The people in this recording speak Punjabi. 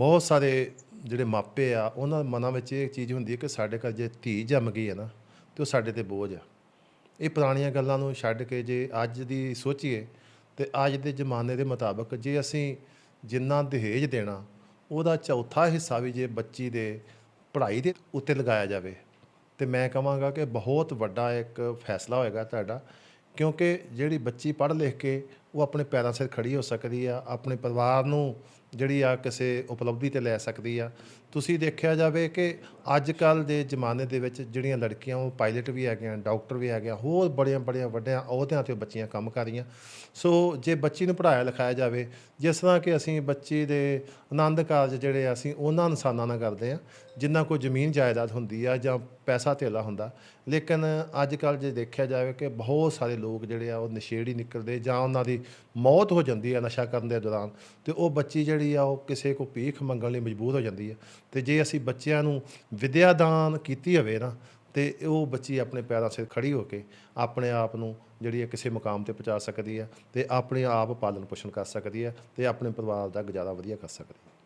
ਬਹੁਤ ਸਾਰੇ ਜਿਹੜੇ ਮਾਪੇ ਆ, ਉਹਨਾਂ ਦੇ ਮਨਾਂ ਵਿੱਚ ਇਹ ਚੀਜ਼ ਹੁੰਦੀ ਹੈ ਕਿ ਸਾਡੇ ਘਰ ਜੇ ਧੀ ਜੰਮ ਗਈ ਹੈ ਨਾ, ਤੇ ਉਹ ਸਾਡੇ ਤੇ ਬੋਝ ਆ। ਇਹ ਪੁਰਾਣੀਆਂ ਗੱਲਾਂ ਨੂੰ ਛੱਡ ਕੇ ਜੇ ਅੱਜ ਦੀ ਸੋਚੀਏ, ਤੇ ਅੱਜ ਦੇ ਜ਼ਮਾਨੇ ਦੇ ਮੁਤਾਬਕ ਜੇ ਅਸੀਂ ਜਿੰਨਾ ਦਹੇਜ ਦੇਣਾ, ਉਹਦਾ ਚੌਥਾ ਹਿੱਸਾ ਵੀ ਜੇ ਬੱਚੀ ਦੇ ਪੜ੍ਹਾਈ ਦੇ ਉੱਤੇ ਲਗਾਇਆ ਜਾਵੇ। ਤੇ ਮੈਂ ਕਹਾਂਗਾ ਕਿ ਬਹੁਤ ਵੱਡਾ ਇੱਕ ਫੈਸਲਾ ਹੋਏਗਾ ਤੁਹਾਡਾ, ਕਿਉਂਕਿ ਜਿਹੜੀ ਬੱਚੀ ਪੜ੍ਹ ਲਿਖ ਕੇ ਉਹ ਆਪਣੇ ਪੈਰਾਂ ਸਿਰ ਖੜੀ ਹੋ ਸਕਦੀ ਆ, ਆਪਣੇ ਪਰਿਵਾਰ ਨੂੰ ਜਿਹੜੀ ਆ ਕਿਸੇ ਉਪਲਬਧੀ ਤੇ ਲੈ ਸਕਦੀ ਆ। ਤੁਸੀਂ ਦੇਖਿਆ ਜਾਵੇ ਕਿ ਅੱਜ ਕੱਲ ਦੇ ਜ਼ਮਾਨੇ ਦੇ ਵਿੱਚ ਜਿਹੜੀਆਂ ਲੜਕੀਆਂ, ਉਹ ਪਾਇਲਟ ਵੀ ਹੈਗੀਆਂ ਡਾਕਟਰ ਵੀ ਹੈਗੀਆਂ, ਹੋਰ ਬੜੀਆਂ ਬੜੀਆਂ ਵੱਡਿਆਂ ਅਹੁਦਿਆਂ ਤੇ ਬੱਚੀਆਂ ਕੰਮ ਕਰ ਰਹੀਆਂ। ਸੋ ਜੇ ਬੱਚੀ ਨੂੰ ਪੜ੍ਹਾਇਆ ਲਿਖਾਇਆ ਜਾਵੇ, ਜਿਸ ਤਰ੍ਹਾਂ ਕਿ ਅਸੀਂ ਬੱਚੀ ਦੇ ਆਨੰਦ ਕਾਰਜ ਜਿਹੜੇ ਆ, ਅਸੀਂ ਉਹਨਾਂ ਇਨਸਾਨਾਂ ਨਾਲ ਕਰਦੇ ਆ, ਜਿੰਨਾ ਕੋਈ ਜ਼ਮੀਨ ਜਾਇਦਾਦ ਹੁੰਦੀ ਆ ਜਾਂ ਪੈਸਾ ਧੇਲਾ ਹੁੰਦਾ। ਲੇਕਿਨ ਅੱਜ ਕੱਲ ਜੇ ਦੇਖਿਆ ਜਾਵੇ ਕਿ ਬਹੁਤ ਸਾਰੇ ਲੋਕ ਜਿਹੜੇ ਆ, ਉਹ ਨਸ਼ੇੜੀ ਨਿਕਲਦੇ ਜਾਂ ਉਹਨਾਂ ਦੀ ਮੌਤ ਹੋ ਜਾਂਦੀ ਹੈ ਨਸ਼ਾ ਕਰਨ ਦੇ ਦੌਰਾਨ ਤੇ ਉਹ ਬੱਚੀ ਜਿਹੜੀ ਆ ਉਹ ਕਿਸੇ ਕੋ ਭੀਖ ਮੰਗਣ ਲਈ ਮਜਬੂਰ ਹੋ ਜਾਂਦੀ ਹੈ। ਤੇ ਜੇ ਅਸੀਂ ਬੱਚਿਆਂ ਨੂੰ ਵਿਦਿਆ ਦਾਨ ਕੀਤੀ ਹੋਵੇ ਨਾ, ਤੇ ਉਹ ਬੱਚੀ ਆਪਣੇ ਪੈਰਾਂ ਸਿਰ ਖੜੀ ਹੋ ਕੇ ਆਪਣੇ ਆਪ ਨੂੰ ਜਿਹੜੀ ਹੈ ਕਿਸੇ ਮੁਕਾਮ ਤੇ ਪਹੁੰਚਾ ਸਕਦੀ ਹੈ ਤੇ ਆਪਣੇ ਆਪ ਪਾਲਣ ਪੋਸ਼ਣ ਕਰ ਸਕਦੀ ਹੈ ਤੇ ਆਪਣੇ ਪਰਿਵਾਰ ਦਾ ਗੁਜ਼ਾਰਾ ਵਧੀਆ ਕਰ ਸਕਦੀ ਹੈ।